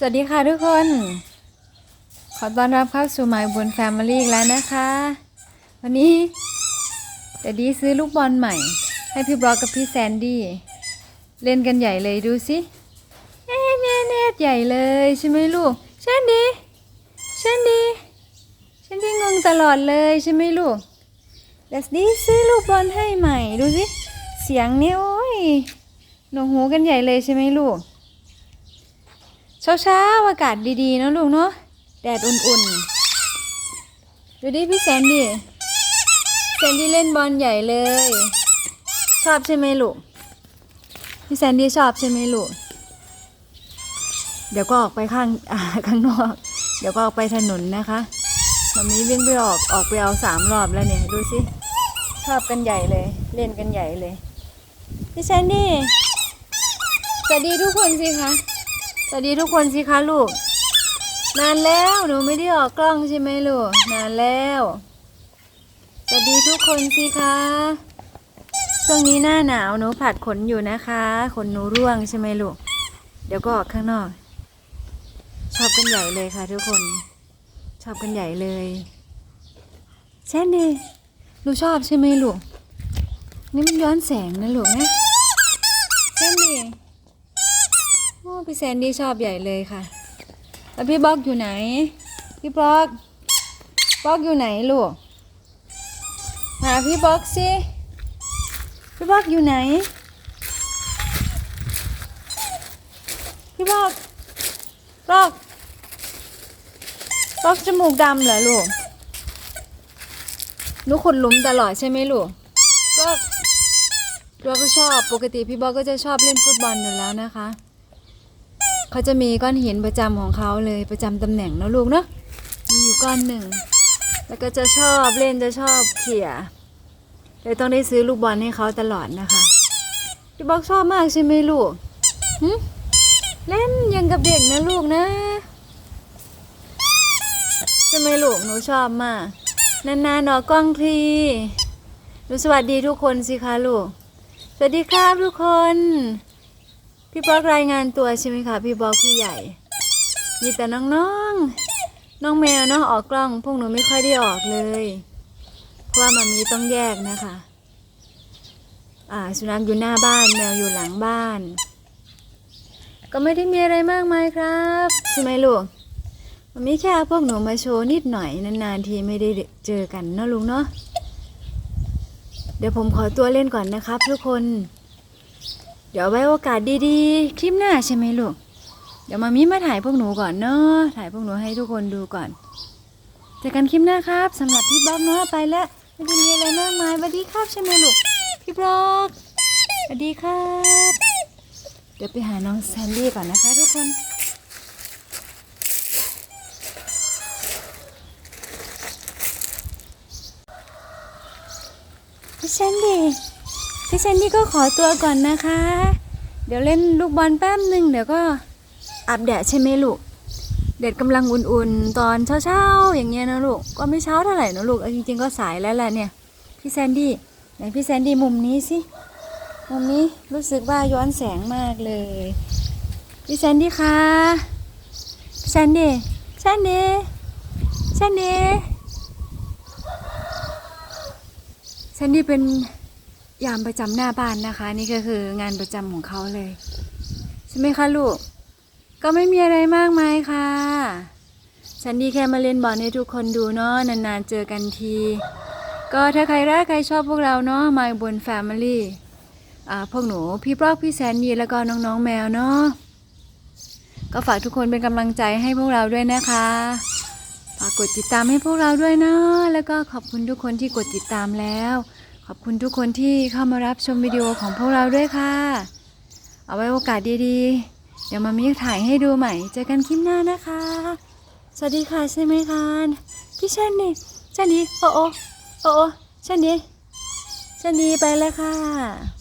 สวัสดีค่ะทุกคน ขอต้อนรับเข้าสู่หมายบุญแฟมิลี่อีกแล้วนะคะ วันนี้เดดดี้ซื้อลูกบอลใหม่ ให้พี่บล็อกกับพี่แซนดี้เล่นกันใหญ่เลยดูสิเอ๊ะเนเนตใหญ่เลยใช่ไหมลูกแซนดี้แซนดี้แซนดี้งงตลอดเลยใช่ไหมลูกเดดดี้ซื้อลูกบอลให้ใหม่ดูสิเสียงเนี่ยโอ้ยหนวกหูกันใหญ่เลยใช่ไหมลูก เช้าๆอากาศดีๆนอะลูกเนาะแดดอุ่นๆ ดูดิพี่แซนดี้แซนดี้เล่นบอลใหญ่เลย ชอบใช่ไหมลูก พี่แซนดี้ชอบใช่ไหมลูก เดี๋ยวก็ออกไปข้างข้างนอก เดี๋ยวก็ออกไปถนนนะคะมันมีวิ่งไปออกออกไปเอาสามรอบแล้วเนี่ยดูสิชอบกันใหญ่เลย เล่นกันใหญ่เลยพี่แซนดี้สวัสดีทุกคนสิคะ สวัสดีทุกคนสิคะลูก นานแล้วหนูไม่ได้ออกกล้องใช่ไหมลูก นานแล้ว สวัสดีทุกคนสิคะ ช่วงนี้หน้าหนาวหนูผัดขนอยู่นะคะ ขนหนูร่วงใช่ไหมลูก เดี๋ยวก็ออกข้างนอก ชอบกันใหญ่เลยค่ะทุกคน ชอบกันใหญ่เลยแช่นดีหนูชอบใช่ไหมลูก นี่มันย้อนแสงนะลูกนะแช่นดีโอ้ พี่แซนดี้ชอบใหญ่เลยค่ะ แล้วพี่บล็อกอยู่ไหน พี่บล็อกบล็อกอยู่ไหนลูก หาพี่บล็อกสิ พี่บล็อกอยู่ไหน พี่บล็อกบล็อกบล็อกจมูกดำเหรอลูกหนูขุดหลุมตลอดใช่ไหมลูกบล็อกบล็อกก็ชอบ ปกติพี่บล็อกก็จะชอบเล่นฟุตบอลอยู่แล้วนะคะ เขาจะมีก้อนหินประจำของเขาเลยประจำตำแหน่งนะลูกเนาะมีอยู่ก้อนหนึ่ง แล้วก็จะชอบเล่นจะชอบเขี่ยเลยต้องได้ซื้อลูกบอลให้เขาตลอดนะคะพี่บอกชอบมากใช่ไหมลูกเล่นยังกับเด็กนะลูกนะใช่ไหมลูกหนูชอบมากนานๆหนอกล้องทีหนูสวัสดีทุกคนสิคะลูก สวัสดีครับทุกคน พี่บอกรายงานตัวใช่ไหมคะพี่บอกพี่ใหญ่ มีแต่น้องๆ น้องแมวน้องออกกล้องพวกหนูไม่ค่อยได้ออกเลย เพราะว่ามามีต้องแยกนะคะ อ่าสุนัขอยู่หน้าบ้านแมวอยู่หลังบ้าน ก็ไม่ได้มีอะไรมากมายครับใช่ไหมลูกมันมีแค่พวกหนูมาโชว์นิดหน่อยนานๆทีไม่ได้เจอกันเนอะลุงเนาะเดี๋ยวผมขอตัวเล่นก่อนนะครับทุกคน เดี๋ยวไว้โอกาสดีๆ คลิปหน้าใช่ไหมลูก เดี๋ยวมามีมาถ่ายพวกหนูก่อนเนาะถ่ายพวกหนูให้ทุกคนดูก่อนเจอกันคลิปหน้าครับสำหรับพี่บ๊อบเนาะไปแล้วไม่ได้มีอะไรมากมายสวัสดีครับใช่ไหมลูกพี่บล็อกสวัสดีครับ เดี๋ยวไปหาน้องแซนดี้ก่อนนะคะทุกคนพี่แซนดี้ พี่แซนดี้ก็ขอตัวก่อนนะคะ เดี๋ยวเล่นลูกบอลแป๊บหนึ่งเดี๋ยวก็อาบแดดใช่ไหมลูกแดดกำลังอุ่นๆ ตอนเช้าๆ อย่างเงี้ยนะลูก ก็ไม่เช้าเท่าไหร่นะลูกจริงๆก็สายแล้วแหละเนี่ย พี่แซนดี้ไหนพี่แซนดี้มุมนี้สิ มุมนี้รู้สึกว่าย้อนแสงมากเลย พี่แซนดี้คะพี่แซนดี้แซนดี้แซนดี้แซนดี้เป็น ยามประจำหน้าบ้านนะคะ นี่ก็คืองานประจำของเขาเลย ใช่ไหมคะลูก ก็ไม่มีอะไรมากมายค่ะ ฉันดีแค่มาเล่นบอลให้ทุกคนดูเนาะนานๆเจอกันที ก็ถ้าใครรักใครชอบพวกเราเนาะมาบนแฟมิลี่อ่าพวกหนูพี่ปลอกพี่แซนดีแล้วก็น้องๆแมวเนาะก็ฝากทุกคนเป็นกำลังใจให้พวกเราด้วยนะคะฝากกดติดตามให้พวกเราด้วยเนาะแล้วก็ขอบคุณทุกคนที่กดติดตามแล้ว ขอบคุณทุกคนที่เข้ามารับชมวิดีโอของพวกเราด้วยค่ะ เอาไว้โอกาสดีๆ เดี๋ยวมามีถ่ายให้ดูใหม่ เจอกันคลิปหน้านะคะ สวัสดีค่ะใช่ไหมคะพี่ชันนี่ชันนี่โอ้โอโอ้โอชันนี่ชันนี่ไปแล้วค่ะ